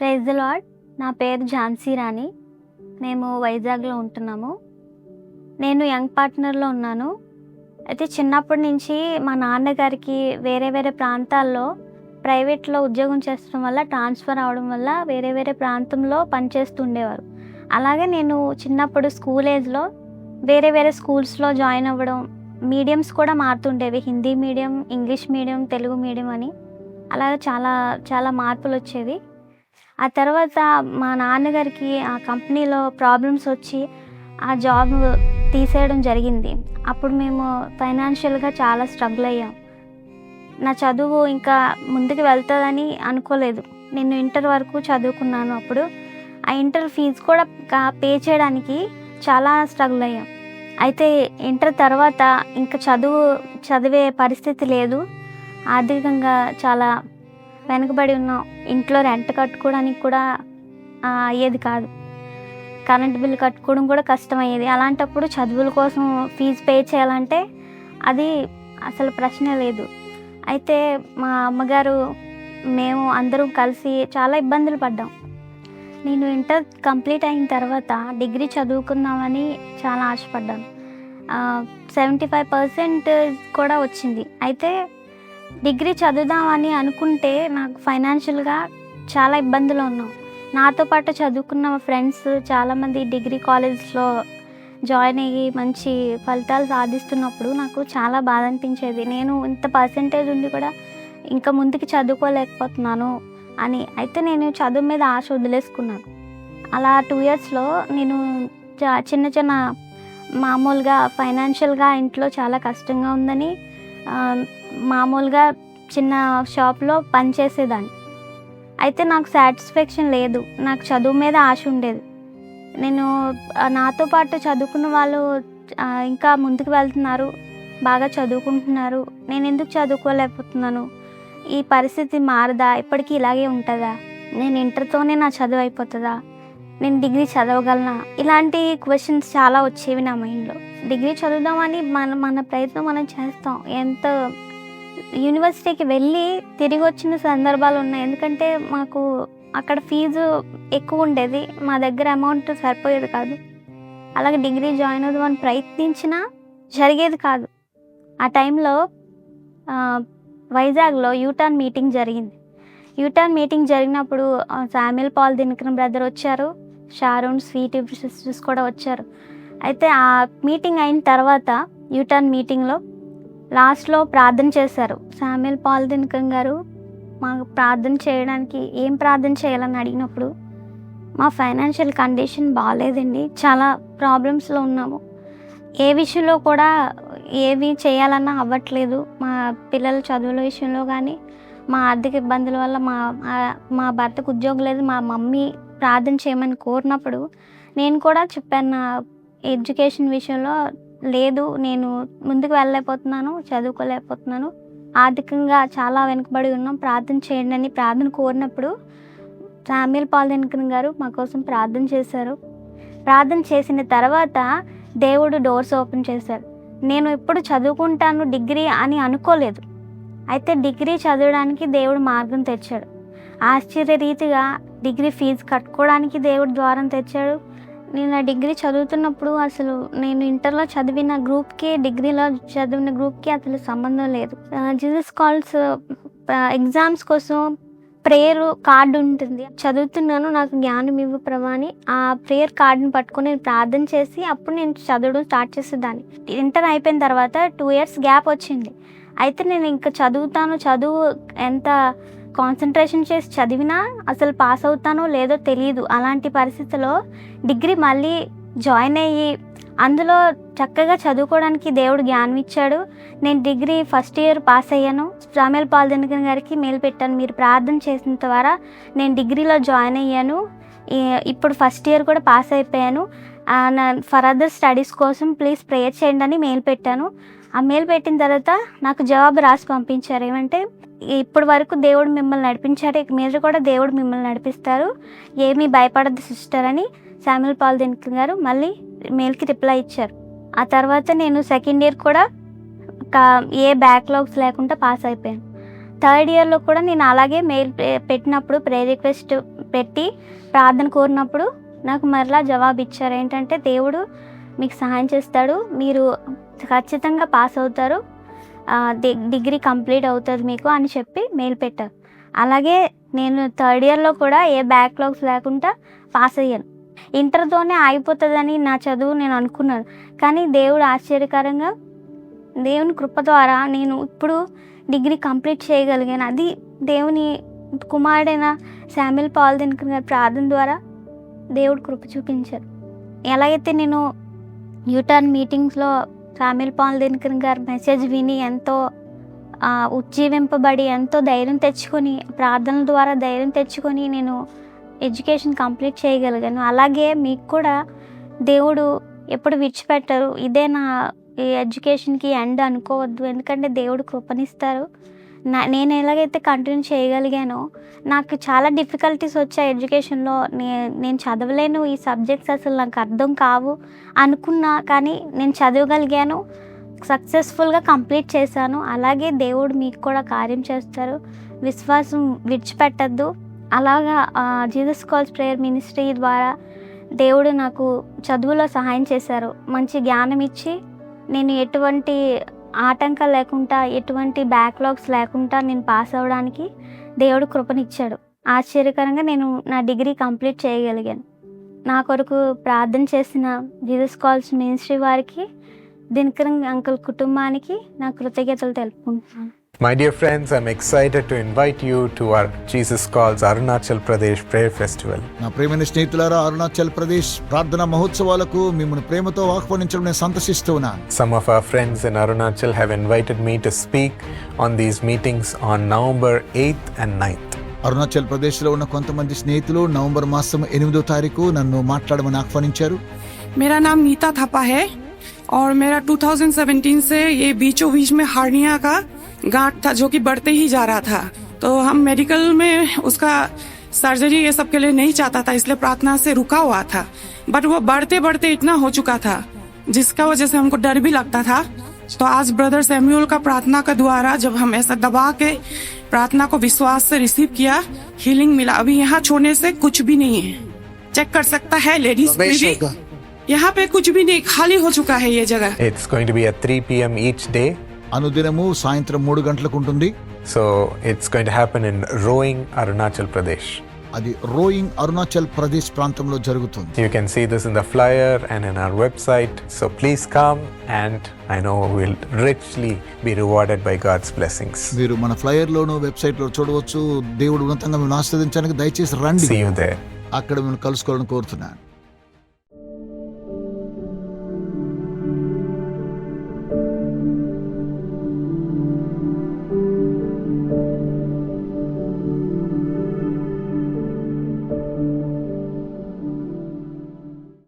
Praise lord నా పేరు ఝాన్సీ రాణి. మేము వైజాగ్లో ఉంటున్నాము. నేను యంగ్ పార్ట్నర్లో ఉన్నాను. అయితే చిన్నప్పటి నుంచి మా నాన్నగారికి వేరే వేరే ప్రాంతాల్లో ప్రైవేట్లో ఉద్యోగం చేస్తడం వల్ల ట్రాన్స్ఫర్ అవడం వల్ల వేరే వేరే ప్రాంతంలో పనిచేస్తుండేవారు అలాగే నేను చిన్నప్పుడు స్కూల్ ఏజ్లో వేరే వేరే స్కూల్స్లో జాయిన్ అవ్వడం మీడియంస్ కూడా మారుతుండేవి. Hindi medium English medium Telugu medium అని. అలాగే చాలా చాలా మార్పులు వచ్చేవి ఆ తర్వాత మా నాన్నగారికి ఆ కంపెనీలో ప్రాబ్లమ్స్ వచ్చి ఆ జాబ్ తీసేయడం జరిగింది. అప్పుడు మేము ఫైనాన్షియల్గా చాలా స్ట్రగుల్ అయ్యాం. నా చదువు ఇంకా ముందుకు వెళ్తుందని అనుకోలేదు. నేను ఇంటర్ వరకు చదువుకున్నాను అప్పుడు. ఆ ఇంటర్ ఫీజు కూడా పే చేయడానికి చాలా స్ట్రగుల్ అయ్యాం. అయితే ఇంటర్ తర్వాత ఇంకా చదువు చదివే పరిస్థితి లేదు. ఆర్థికంగా చాలా వెనకబడి ఉన్నాం. ఇంట్లో రెంట్ కట్టుకోవడానికి కూడా అయ్యేది కాదు. కరెంట్ బిల్ కట్టుకోవడం కూడా కష్టమయ్యేది. అలాంటప్పుడు చదువుల కోసం ఫీజు పే చేయాలంటే అది అసలు ప్రశ్న లేదు. అయితే మా అమ్మగారు మేము అందరం కలిసి చాలా ఇబ్బందులు పడ్డాం. నేను ఇంటర్ కంప్లీట్ అయిన తర్వాత డిగ్రీ చదువుకుందామని చాలా ఆశపడ్డాను. సెవెంటీ ఫైవ్ పర్సెంట్ కూడా వచ్చింది. అయితే డిగ్రీ చదువుదామని అనుకుంటే నాకు ఫైనాన్షియల్గా చాలా ఇబ్బందులు ఉన్నాం నాతో పాటు చదువుకున్న ఫ్రెండ్స్ చాలామంది డిగ్రీ కాలేజ్లో జాయిన్ అయ్యి మంచి ఫలితాలు సాధిస్తున్నప్పుడు నాకు చాలా బాధ అనిపించేది. నేను ఇంత పర్సెంటేజ్ ఉండి కూడా ఇంకా ముందుకు చదువుకోలేకపోతున్నాను అని అయితే నేను చదువు మీద ఆశ వదిలేసుకున్నాను. అలా టూ ఇయర్స్లో నేను చిన్న చిన్న మామూలుగా ఫైనాన్షియల్గా ఇంట్లో చాలా కష్టంగా ఉందని మామూలుగా చిన్న షాప్లో పనిచేసేదాన్ని అయితే నాకు సాటిస్ఫాక్షన్ లేదు. నాకు చదువు మీద ఆశ ఉండేది. నేను నాతో పాటు చదువుకున్న వాళ్ళు ఇంకా ముందుకు వెళ్తున్నారు. బాగా చదువుకుంటున్నారు. నేను ఎందుకు చదువుకోలేకపోతున్నాను? ఈ పరిస్థితి మారదా? ఇప్పటికీ ఇలాగే ఉంటుందా? నేను ఇంటర్తోనే నా చదువు అయిపోతుందా? నేను డిగ్రీ చదవగలనా? ఇలాంటి క్వశ్చన్స్ చాలా వచ్చేవి నా మైండ్లో డిగ్రీ చదువుదామని మన మన ప్రయత్నం మనం చేస్తాం. ఎంత యూనివర్సిటీకి వెళ్ళి తిరిగి వచ్చిన సందర్భాలు ఉన్నాయి. ఎందుకంటే మాకు అక్కడ ఫీజు ఎక్కువ ఉండేది. మా దగ్గర అమౌంట్ సరిపోయేది కాదు. అలాగే డిగ్రీ జాయిన్ అవుదామని ప్రయత్నించినా జరిగేది కాదు. ఆ టైంలో వైజాగ్లో యూటర్న్ మీటింగ్ జరిగింది. యూటర్న్ మీటింగ్ జరిగినప్పుడు శామ్యుల్ పాల్ దినకరం బ్రదర్ వచ్చారు. షారూన్ స్వీట్ సిస్టర్స్ కూడా వచ్చారు. అయితే ఆ మీటింగ్ అయిన తర్వాత యూటర్న్ మీటింగ్లో లాస్ట్లో ప్రార్థన చేశారు. శామ్యుల్ పాల్ దినకం గారు మాకు ప్రార్థన చేయడానికి ఏం ప్రార్థన చేయాలని అడిగినప్పుడు మా ఫైనాన్షియల్ కండిషన్ బాగాలేదండి చాలా ప్రాబ్లమ్స్లో ఉన్నాము. ఏ విషయంలో కూడా ఏవి చేయాలన్నా అవ్వట్లేదు. మా పిల్లల చదువుల విషయంలో కానీ మా ఆర్థిక ఇబ్బందుల వల్ల మా- మా భర్తకు ఉద్యోగం లేదు మా మమ్మీ ప్రార్థన చేయమని కోరినప్పుడు నేను కూడా చెప్పాను నా ఎడ్యుకేషన్ విషయంలో లేదు నేను ముందుకు వెళ్ళలేకపోతున్నాను చదువుకోలేకపోతున్నాను. ఆర్థికంగా చాలా వెనుకబడి ఉన్నాం ప్రార్థన చేయండి అని ప్రార్థన కోరినప్పుడు శామ్యుల్ పాల్ గారు మా కోసం ప్రార్థన చేశారు. ప్రార్థన చేసిన తర్వాత దేవుడు డోర్స్ ఓపెన్ చేశారు. నేను ఎప్పుడు చదువుకుంటాను డిగ్రీ అని అనుకోలేదు. అయితే డిగ్రీ చదవడానికి దేవుడు మార్గం తెచ్చాడు ఆశ్చర్య రీతిగా డిగ్రీ ఫీజు కట్టుకోవడానికి దేవుడు ద్వారం తెచ్చాడు. నేను ఆ డిగ్రీ చదువుతున్నప్పుడు అసలు నేను ఇంటర్లో చదివిన గ్రూప్కి డిగ్రీలో చదివిన గ్రూప్కి అసలు సంబంధం లేదు. జీసస్ కాల్స్ ఎగ్జామ్స్ కోసం ప్రేయర్ కార్డు ఉంటుంది. చదువుతున్నాను నాకు జ్ఞానం ఇవ్వు ప్రవాణి ఆ ప్రేయర్ కార్డుని పట్టుకొని నేను ప్రార్థన చేసి అప్పుడు నేను చదవడం స్టార్ట్ చేసేదాన్ని. ఇంటర్ అయిపోయిన తర్వాత టూ ఇయర్స్ గ్యాప్ వచ్చింది. అయితే నేను ఇంకా చదువుతాను చదువు ఎంత కాన్సన్ట్రేషన్ చేసి చదివినా అసలు పాస్ అవుతానో లేదో తెలియదు అలాంటి పరిస్థితిలో డిగ్రీ మళ్ళీ జాయిన్ అయ్యి అందులో చక్కగా చదువుకోవడానికి దేవుడు జ్ఞానం ఇచ్చాడు. నేను డిగ్రీ ఫస్ట్ ఇయర్ పాస్ అయ్యాను. సామ్యుల్ పాల్ దినకర్ గారికి మెయిల్ పెట్టాను. మీరు ప్రార్థన చేసిన ద్వారా నేను డిగ్రీలో జాయిన్ అయ్యాను. ఇప్పుడు ఫస్ట్ ఇయర్ కూడా పాస్ అయిపోయాను. ఆ, నా ఫర్దర్ స్టడీస్ కోసం ప్లీజ్ ప్రేయర్ చేయండి అని మెయిల్ పెట్టాను. ఆ మెయిల్ పెట్టిన తర్వాత నాకు జవాబు రాసి పంపించారు. ఏమంటే ఇప్పటి వరకు దేవుడు మిమ్మల్ని నడిపించారు ఇక మీరు కూడా దేవుడు మిమ్మల్ని నడిపిస్తారు. ఏమీ భయపడద్దు సిస్టర్ అని శామ్యుల్ పాల్ దినకర్ గారు మళ్ళీ మెయిల్కి రిప్లై ఇచ్చారు. ఆ తర్వాత నేను సెకండ్ ఇయర్ కూడా కా- ఏ బ్యాక్లాగ్స్ లేకుండా పాస్ అయిపోయాను. థర్డ్ ఇయర్లో కూడా నేను అలాగే మెయిల్ పెట్టినప్పుడు ప్రే రిక్వెస్ట్ పెట్టి ప్రార్థన కోరినప్పుడు నాకు మరలా జవాబు ఇచ్చారు. ఏంటంటే దేవుడు మీకు సహాయం చేస్తాడు. మీరు ఖచ్చితంగా పాస్ అవుతారు. డిగ్రీ కంప్లీట్ అవుతుంది మీకు అని చెప్పి మెయిల్ పెట్టారు. అలాగే నేను థర్డ్ ఇయర్లో కూడా ఏ బ్యాక్లాగ్స్ లేకుండా పాస్ అయ్యాను. ఇంటర్తోనే ఆగిపోతుందని నా చదువు నేను అనుకున్నాను. కానీ దేవుడు ఆశ్చర్యకరంగా దేవుని కృప ద్వారా నేను ఇప్పుడు డిగ్రీ కంప్లీట్ చేయగలిగాను. అది దేవుని కుమారుడైన శామ్యుల్ పాల్ దినకర్ గారి ప్రార్థన ద్వారా దేవుడు కృప చూపించారు. ఎలాగైతే నేను యూటర్న్ మీటింగ్స్లో శామ్యుల్ పాల్ దినకర్ గారి మెసేజ్ విని ఎంతో ఉజ్జీవింపబడి ఎంతో ధైర్యం తెచ్చుకొని ప్రార్థనల ద్వారా ధైర్యం తెచ్చుకొని నేను ఎడ్యుకేషన్ కంప్లీట్ చేయగలిగాను. అలాగే మీకు కూడా దేవుడు ఎప్పుడు విడిచిపెట్టరు. ఇదే నా ఈ ఎడ్యుకేషన్కి ఎండ్ అనుకోవద్దు. ఎందుకంటే దేవుడు కృపణిస్తారు నా నేను ఎలాగైతే కంటిన్యూ చేయగలిగానో నాకు చాలా డిఫికల్టీస్ వచ్చాయి ఎడ్యుకేషన్లో నే నేను చదవలేను ఈ సబ్జెక్ట్స్ అసలు నాకు అర్థం కావు అనుకున్నా కానీ నేను చదవగలిగాను సక్సెస్ఫుల్గా కంప్లీట్ చేశాను. అలాగే దేవుడు మీకు కూడా కార్యం చేస్తారు. విశ్వాసం విడిచిపెట్టద్దు. అలాగా జీసస్ కాల్స్ ప్రేయర్ మినిస్ట్రీ ద్వారా దేవుడు నాకు చదువులో సహాయం చేశారు. మంచి జ్ఞానం ఇచ్చి నేను ఎటువంటి ఆటంకాలు లేకుండా ఎటువంటి బ్యాక్లాగ్స్ లేకుండా నేను పాస్ అవ్వడానికి దేవుడు కృపనిచ్చాడు. ఆశ్చర్యకరంగా నేను నా డిగ్రీ కంప్లీట్ చేయగలిగాను. నా కొరకు ప్రార్థన చేసిన జీసస్ కాల్స్ మినిస్ట్రీ వారికి దినకరం అంకుల్ కుటుంబానికి నా కృతజ్ఞతలు తెలుపుకుంటున్నాను. My dear friends, I'm excited to invite you to our Jesus Calls Arunachal Pradesh Prayer Festival. నా ప్రేమైన స్నేహితులారా అరుణాచల్ ప్రదేశ్ ప్రార్థన మహోత్సవాలకు మిమ్మల్ని ప్రేమతో ఆహ్వానించడం నేను సంతసిస్తూ ఉన్నాను Some of our friends in Arunachal have invited me to speak on these meetings on November 8th and 9th. Arunachal Pradesh లో ఉన్న కొంతమంది స్నేహితులు నవంబర్ మాసం ఎనిమిదో తారీఖు నన్ను మాట్లాడమని ఆహ్వానించారు मेरा नाम नीता थापा है और मेरा 2017 से ये बीचों बीच में हार्निया का गांठ था जो कि बढ़ते ही जा रहा था। तो हम मेडिकल में उसका सर्जरी ये सब के लिए नहीं चाहता था इसलिए प्रार्थना से रुका हुआ था। बट वो बढ़ते बढ़ते इतना हो चुका था जिसका वजह से हमको डर भी लगता था। तो आज ब्रदर सैम्यूल का प्रार्थना का द्वारा जब हम ऐसा दबा के प्रार्थना को विश्वास से रिसीव किया हीलिंग मिला। अभी यहाँ छोड़ने से कुछ भी नहीं है। चेक कर सकता है लेडीज़ भी यहाँ पे कुछ भी नहीं खाली हो चुका है ये जगह। It's going to be at 3 p.m. each day. అనుదినము సాయంత్రం మూడు గంటలకు ఉంటుంది. So it's going to happen in Roing Arunachal Pradesh అది రోయింగ్ అరుణాచల్ ప్రదేశ్ ప్రాంతంలో జరుగుతుంది. You can see this in the flyer and in our website so please come and I know will richly be rewarded by God's blessings మీరు మన flyer లోను వెబ్‌సైట్లో చూడవచ్చు. దేవుడు ఉన్నతంగా మిమ్మల్ని ఆశీర్వదించడానికి దయచేసి రండి. సీ యు దేర్ అక్కడ మనం కలుసుకోవాలని కోరుతున్నాను.